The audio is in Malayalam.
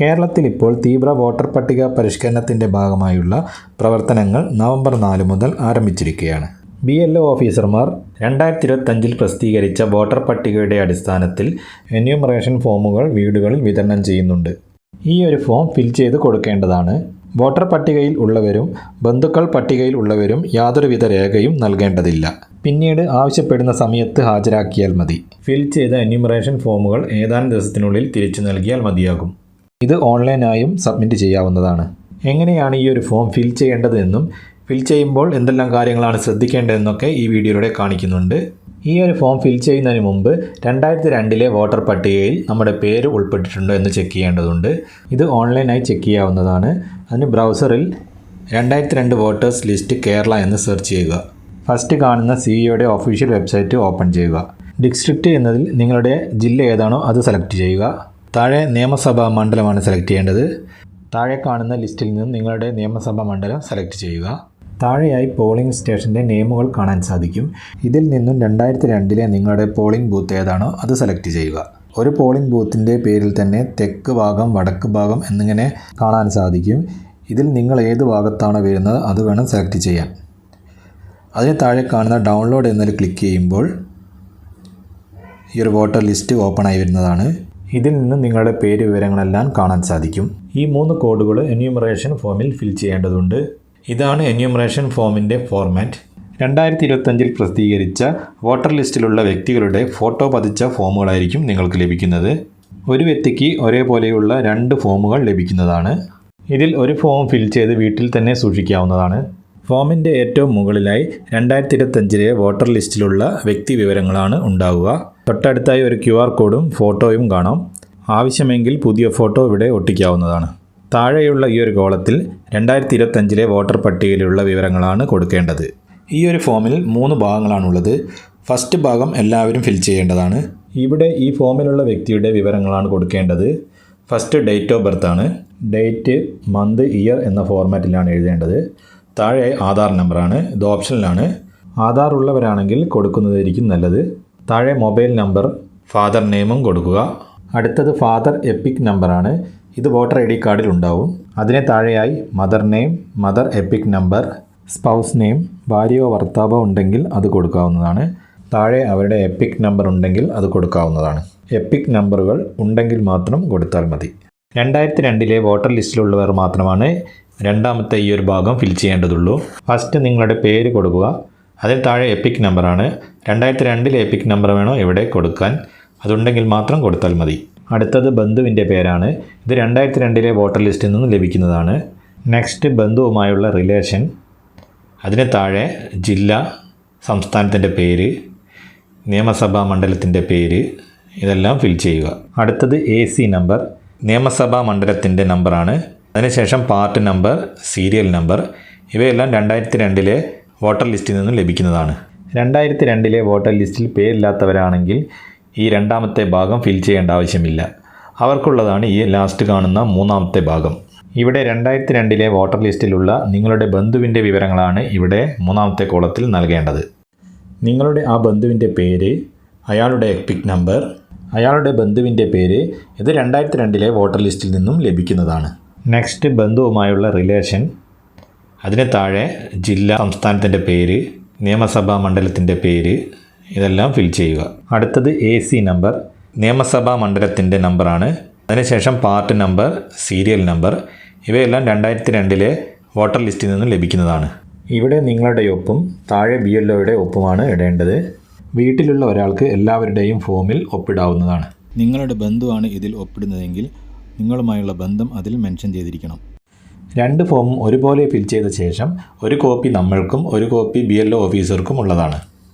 കേരളത്തിൽ ഇപ്പോൾ തീവ്ര വോട്ടർ പട്ടിക പരിഷ്കരണത്തിന്റെ ഭാഗമായുള്ള പ്രവർത്തനങ്ങൾ നവംബർ നാല് മുതൽ ആരംഭിച്ചിരിക്കുകയാണ്. ബി എൽ ഒ ഓഫീസർമാർ രണ്ടായിരത്തി ഇരുപത്തഞ്ചിൽ പ്രസിദ്ധീകരിച്ച വോട്ടർ പട്ടികയുടെ അടിസ്ഥാനത്തിൽ എന്യൂമറേഷൻ ഫോമുകൾ വീടുകളിൽ വിതരണം ചെയ്യുന്നുണ്ട്. ഈ ഒരു ഫോം ഫിൽ ചെയ്ത് കൊടുക്കേണ്ടതാണ്. വോട്ടർ പട്ടികയിൽ ഉള്ളവരും ബന്ധുക്കൾ പട്ടികയിൽ ഉള്ളവരും യാതൊരുവിധ രേഖയും നൽകേണ്ടതില്ല. പിന്നീട് ആവശ്യപ്പെടുന്ന സമയത്ത് ഹാജരാക്കിയാൽ മതി. ഫിൽ ചെയ്ത എന്യൂമറേഷൻ ഫോമുകൾ ഏതാനും ദിവസത്തിനുള്ളിൽ തിരിച്ചു നൽകിയാൽ മതിയാകും. ഇത് ഓൺലൈനായും സബ്മിറ്റ് ചെയ്യാവുന്നതാണ്. എങ്ങനെയാണ് ഈ ഒരു ഫോം ഫിൽ ചെയ്യേണ്ടതെന്നും ഫിൽ ചെയ്യുമ്പോൾ എന്തെല്ലാം കാര്യങ്ങളാണ് ശ്രദ്ധിക്കേണ്ടതെന്നൊക്കെ ഈ വീഡിയോയിലൂടെ കാണിക്കുന്നുണ്ട്. ഈ ഒരു ഫോം ഫിൽ ചെയ്യുന്നതിന് മുമ്പ് രണ്ടായിരത്തി രണ്ടിലെ വോട്ടർ പട്ടികയിൽ നമ്മുടെ പേര് ഉൾപ്പെട്ടിട്ടുണ്ടോ എന്ന് ചെക്ക് ചെയ്യേണ്ടതുണ്ട്. ഇത് ഓൺലൈനായി ചെക്ക് ചെയ്യാവുന്നതാണ്. അതിന് ബ്രൗസറിൽ രണ്ടായിരത്തി രണ്ട് വോട്ടേഴ്സ് ലിസ്റ്റ് കേരള എന്ന് സെർച്ച് ചെയ്യുക. ഫസ്റ്റ് കാണുന്ന സിഇഒയുടെ ഒഫീഷ്യൽ വെബ്സൈറ്റ് ഓപ്പൺ ചെയ്യുക. ഡിസ്ട്രിക്റ്റ് എന്നതിൽ നിങ്ങളുടെ ജില്ല ഏതാണോ അത് സെലക്ട് ചെയ്യുക. താഴെ നിയമസഭാ മണ്ഡലമാണ് സെലക്ട് ചെയ്യേണ്ടത്. താഴെ കാണുന്ന ലിസ്റ്റിൽ നിന്ന് നിങ്ങളുടെ നിയമസഭാ മണ്ഡലം സെലക്ട് ചെയ്യുക. താഴെയായി പോളിംഗ് സ്റ്റേഷന്റെ നെയിമുകൾ കാണാൻ സാധിക്കും. ഇതിൽ നിന്നും രണ്ടായിരത്തി രണ്ടിലെ നിങ്ങളുടെ പോളിംഗ് ബൂത്ത് ഏതാണോ അത് സെലക്ട് ചെയ്യുക. ഒരു പോളിംഗ് ബൂത്തിന്റെ പേരിൽ തന്നെ തെക്ക് ഭാഗം വടക്ക് ഭാഗം എന്നിങ്ങനെ കാണാൻ സാധിക്കും. ഇതിൽ നിങ്ങൾ ഏത് ഭാഗത്താണ് വരുന്നത് അത് വേണം സെലക്ട് ചെയ്യാൻ. അതിന് താഴെ കാണുന്ന ഡൗൺലോഡ് എന്നതിൽ ക്ലിക്ക് ചെയ്യുമ്പോൾ ഈ ഒരു വോട്ടർ ലിസ്റ്റ് ഓപ്പൺ ആയി വരുന്നതാണ്. ഇതിൽ നിന്ന് നിങ്ങളുടെ പേര് വിവരങ്ങളെല്ലാം കാണാൻ സാധിക്കും. ഈ മൂന്ന് കോഡുകൾ എന്യൂമറേഷൻ ഫോമിൽ ഫിൽ ചെയ്യേണ്ടതുണ്ട്. ഇതാണ് എന്യൂമറേഷൻ ഫോമിന്റെ ഫോർമാറ്റ് രണ്ടായിരത്തി ഇരുപത്തഞ്ചിൽ പ്രസിദ്ധീകരിച്ച വോട്ടർ ലിസ്റ്റിലുള്ള വ്യക്തികളുടെ ഫോട്ടോ പതിച്ച ഫോമുകളായിരിക്കും നിങ്ങൾക്ക് ലഭിക്കുന്നത്. ഒരു വ്യക്തിക്ക് ഒരേപോലെയുള്ള രണ്ട് ഫോമുകൾ ലഭിക്കുന്നതാണ്. ഇതിൽ ഒരു ഫോം ഫിൽ ചെയ്ത് വീട്ടിൽ തന്നെ സൂക്ഷിക്കാവുന്നതാണ്. ഫോമിന്റെ ഏറ്റവും മുകളിലായി രണ്ടായിരത്തി ഇരുപത്തഞ്ചിലെ വോട്ടർ ലിസ്റ്റിലുള്ള വ്യക്തി വിവരങ്ങളാണ് ഉണ്ടാവുക. തൊട്ടടുത്തായി ഒരു ക്യു ആർ കോഡും ഫോട്ടോയും കാണാം. ആവശ്യമെങ്കിൽ പുതിയ ഫോട്ടോ ഇവിടെ ഒട്ടിക്കാവുന്നതാണ്. താഴെയുള്ള ഈ ഒരു കോളത്തിൽ രണ്ടായിരത്തി ഇരുപത്തഞ്ചിലെ വോട്ടർ പട്ടികയിലുള്ള വിവരങ്ങളാണ് കൊടുക്കേണ്ടത്. ഈ ഒരു ഫോമിൽ മൂന്ന് ഭാഗങ്ങളാണുള്ളത്. ഫസ്റ്റ് ഭാഗം എല്ലാവരും ഫിൽ ചെയ്യേണ്ടതാണ്. ഇവിടെ ഈ ഫോമിലുള്ള വ്യക്തിയുടെ വിവരങ്ങളാണ് കൊടുക്കേണ്ടത്. ഫസ്റ്റ് ഡേറ്റ് ഓഫ് ബർത്ത് ആണ്. ഡേറ്റ് മന്ത് ഇയർ എന്ന ഫോർമാറ്റിലാണ് എഴുതേണ്ടത്. താഴെ ആധാർ നമ്പറാണ്. ഇത് ഓപ്ഷനിലാണ്. ആധാർ ഉള്ളവരാണെങ്കിൽ കൊടുക്കുന്നതായിരിക്കും നല്ലത്. താഴെ മൊബൈൽ നമ്പർ ഫാദർ നെയിമും കൊടുക്കുക. അടുത്തത് ഫാദർ എപ്പിക് നമ്പറാണ്. ഇത് വോട്ടർ ഐ ഡി കാർഡിൽ ഉണ്ടാവും. അതിനെ താഴെയായി mother name mother EPIC number spouse name ഭാര്യയോ ഭർത്താവോ ഉണ്ടെങ്കിൽ അത് കൊടുക്കാവുന്നതാണ്. താഴെ അവരുടെ എപ്പിക് നമ്പർ ഉണ്ടെങ്കിൽ അത് കൊടുക്കാവുന്നതാണ്. എപ്പിക് നമ്പറുകൾ ഉണ്ടെങ്കിൽ മാത്രം കൊടുത്താൽ മതി. രണ്ടായിരത്തി രണ്ടിലെ വോട്ടർ ലിസ്റ്റിലുള്ളവർ മാത്രമാണ് രണ്ടാമത്തെ ഈ ഒരു ഭാഗം ഫിൽ ചെയ്യേണ്ടതുള്ളൂ. ഫസ്റ്റ് നിങ്ങളുടെ പേര് കൊടുക്കുക. അതിന് താഴെ എപ്പിക് നമ്പറാണ് രണ്ടായിരത്തി രണ്ടിലെ എപ്പിക് നമ്പർ വേണോ ഇവിടെ കൊടുക്കാൻ? അതുണ്ടെങ്കിൽ മാത്രം കൊടുത്താൽ മതി. അടുത്തത് ബന്ധുവിന്റെ പേരാണ്. ഇത് രണ്ടായിരത്തി രണ്ടിലെ വോട്ടർ ലിസ്റ്റിൽ നിന്ന് ലഭിക്കുന്നതാണ്. നെക്സ്റ്റ് ബന്ധുവുമായുള്ള റിലേഷൻ അതിന് താഴെ ജില്ല സംസ്ഥാനത്തിന്റെ പേര് നിയമസഭാ മണ്ഡലത്തിന്റെ പേര് ഇതെല്ലാം ഫിൽ ചെയ്യുക. അടുത്തത് എ സി നമ്പർ നിയമസഭാ മണ്ഡലത്തിന്റെ നമ്പറാണ് അതിനുശേഷം പാർട്ട് നമ്പർ സീരിയൽ നമ്പർ ഇവയെല്ലാം രണ്ടായിരത്തി രണ്ടിലെ വോട്ടർ ലിസ്റ്റിൽ നിന്നും ലഭിക്കുന്നതാണ്. രണ്ടായിരത്തി രണ്ടിലെ വോട്ടർ ലിസ്റ്റിൽ പേരില്ലാത്തവരാണെങ്കിൽ ഈ രണ്ടാമത്തെ ഭാഗം ഫിൽ ചെയ്യേണ്ട ആവശ്യമില്ല. അവർക്കുള്ളതാണ് ഈ ലാസ്റ്റ് കാണുന്ന മൂന്നാമത്തെ ഭാഗം. ഇവിടെ രണ്ടായിരത്തി രണ്ടിലെ വോട്ടർ ലിസ്റ്റിലുള്ള നിങ്ങളുടെ ബന്ധുവിന്റെ വിവരങ്ങളാണ് ഇവിടെ മൂന്നാമത്തെ കോളത്തിൽ നൽകേണ്ടത്. നിങ്ങളുടെ ആ ബന്ധുവിന്റെ പേര് അയാളുടെ എക്പിക് നമ്പർ അയാളുടെ ബന്ധുവിന്റെ പേര് ഇത് രണ്ടായിരത്തി രണ്ടിലെ വോട്ടർ ലിസ്റ്റിൽ നിന്നും ലഭിക്കുന്നതാണ്. നെക്സ്റ്റ് ബന്ധുവുമായുള്ള റിലേഷൻ അതിന് താഴെ ജില്ല സംസ്ഥാനത്തിന്റെ പേര് നിയമസഭാ മണ്ഡലത്തിന്റെ പേര് ഇതെല്ലാം ഫിൽ ചെയ്യുക. അടുത്തത് എ സി നമ്പർ നിയമസഭാ മണ്ഡലത്തിന്റെ നമ്പറാണ് അതിനുശേഷം പാർട്ട് നമ്പർ സീരിയൽ നമ്പർ ഇവയെല്ലാം രണ്ടായിരത്തി രണ്ടിലെ വോട്ടർ ലിസ്റ്റിൽ നിന്നും ലഭിക്കുന്നതാണ്. ഇവിടെ നിങ്ങളുടെ ഒപ്പും താഴെ ബി എൽ ഒയുടെ ഒപ്പുമാണ് ഇടേണ്ടത്. വീട്ടിലുള്ള ഒരാൾക്ക് എല്ലാവരുടെയും ഫോമിൽ ഒപ്പിടാവുന്നതാണ്. നിങ്ങളുടെ ബന്ധുവാണ് ഇതിൽ ഒപ്പിടുന്നതെങ്കിൽ നിങ്ങളുമായുള്ള ബന്ധം അതിൽ മെൻഷൻ ചെയ്തിരിക്കണം. രണ്ട് ഫോമും ഒരുപോലെ ഫിൽ ചെയ്ത ശേഷം ഒരു കോപ്പി നമ്മൾക്കും ഒരു കോപ്പി ബി എൽ ഒ ഓഫീസർക്കും ഉള്ളതാണ്.